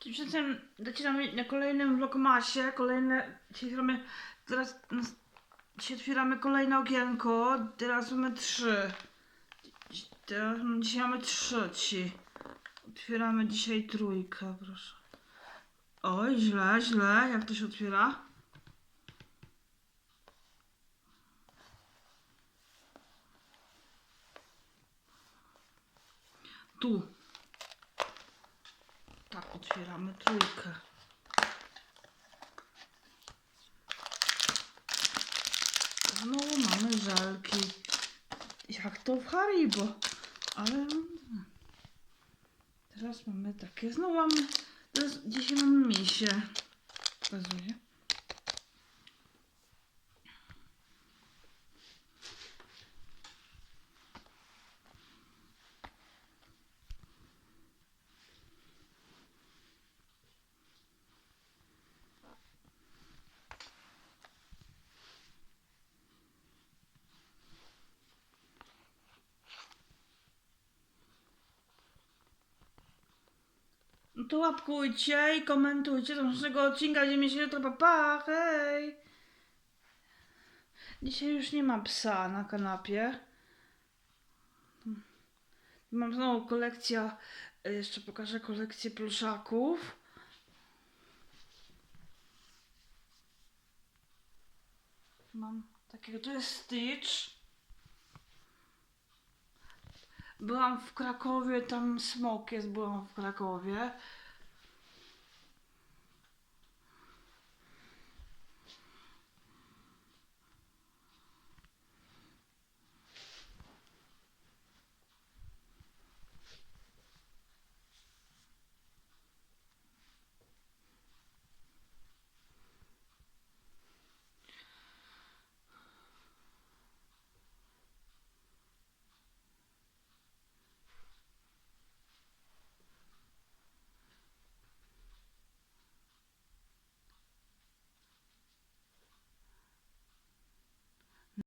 Tymczasem zaczynamy na kolejnym vlogmasie, kolejne, dzisiaj otwieramy, teraz dzisiaj otwieramy kolejne okienko, teraz mamy trzy. Teraz, dzisiaj mamy trzeci. Otwieramy dzisiaj trójkę, proszę. Oj, źle, źle, jak to się otwiera? Tu. Otwieramy trójkę. Znowu mamy żelki. Jak to w Haribo. Ale... mm. Teraz mamy takie. Znowu mamy... Teraz dzisiaj mamy misie. Pokazuję. To łapkujcie i komentujcie do naszego odcinka. Widzimy się jutro. Pa, pa, hej! Dzisiaj już nie ma psa na kanapie. Mam znowu kolekcja, y, jeszcze pokażę kolekcję pluszaków. Mam takiego, to jest Stitch. Byłam w Krakowie, tam smok jest, byłam w Krakowie.